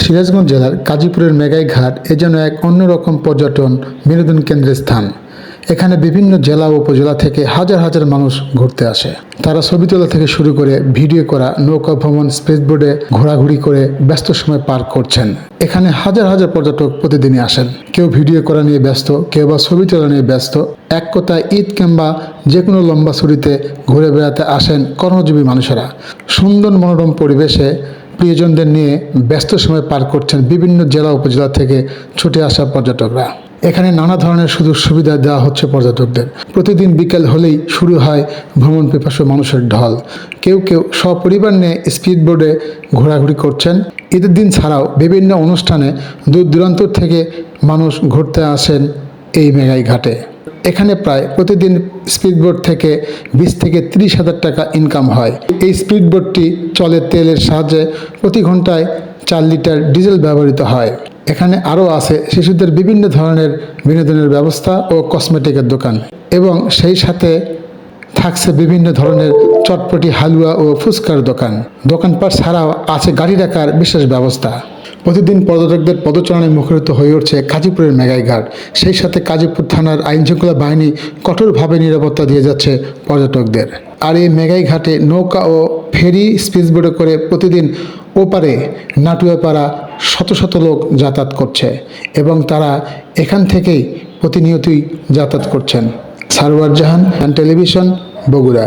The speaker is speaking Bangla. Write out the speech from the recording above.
সিরাজগঞ্জ জেলার কাজীপুরের মেঘাই ঘাট এ যেন এক অন্যরকম পর্যটন বিনোদন কেন্দ্রের স্থান। এখানে বিভিন্ন জেলা ও উপজেলা থেকে হাজার হাজার মানুষ ঘুরতে আসে। তারা ছবি তোলা থেকে শুরু করে ভিডিও করা, নৌকা ভ্রমণ, স্পেসবোর্ডে ঘোরাঘুরি করে ব্যস্ত সময় পার করছেন। এখানে হাজার হাজার পর্যটক প্রতিদিনই আসেন। কেউ ভিডিও করা নিয়ে ব্যস্ত, কেউ বা ছবি তোলা নিয়ে ব্যস্ত। এক কথায় ঈদ কিংবা যে কোনো লম্বা ছুটিতে ঘুরে বেড়াতে আসেন কর্মজীবী মানুষেরা। সুন্দর মনোরম পরিবেশে প্রিয়জনদের নিয়ে ব্যস্ত সময় পার করছেন বিভিন্ন জেলা উপজেলা থেকে ছুটে আসা পর্যটকরা। এখানে নানা ধরনের সুযোগ সুবিধা দেওয়া হচ্ছে পর্যটকদের। প্রতিদিন বিকেল হলেই শুরু হয় ভ্রমণ পিপাসু মানুষের ঢল। কেউ কেউ সপরিবার নিয়ে স্পিড বোর্ডে ঘোরাঘুরি করছেন। ঈদের দিন ছাড়াও বিভিন্ন অনুষ্ঠানে দূর দূরান্ত থেকে মানুষ ঘুরতে আসেন এই মেঘাই ঘাটে। এখানে প্রায় প্রতিদিন স্পিডবোট থেকে বিশ থেকে ত্রিশ হাজার টাকা ইনকাম হয়। এই স্পিডবোটটি চলে তেলের সাহায্যে প্রতি ঘন্টায় চার লিটার ডিজেল ব্যবহৃত হয়। এখানে আরও আছে শিশুদের বিভিন্ন ধরনের বিনোদনের ব্যবস্থা ও কসমেটিকের দোকান এবং সেই সাথে থাকছে বিভিন্ন ধরনের চটপটি হালুয়া ও ফুচকার দোকান। দোকানপাট ছাড়াও আছে গাড়ি রাখার বিশেষ ব্যবস্থা। প্রতিদিন পর্যটকদের পদচারণায় মুখরিত হয়ে উঠছে কাজীপুরের মেঘাই ঘাট। সেই সাথে কাজীপুর থানার আইনশৃঙ্খলা বাহিনী কঠোরভাবে নিরাপত্তা দিয়ে যাচ্ছে পর্যটকদের। আর এই মেঘাই ঘাটে নৌকা ও ফেরি স্পিচবোটে করে প্রতিদিন ওপারে নাটুয়াপাড়া শত শত লোক যাতায়াত করছে এবং তারা এখান থেকেই প্রতিনিয়তই যাতায়াত করছেন। Sarwar Jahan and television, Bogura.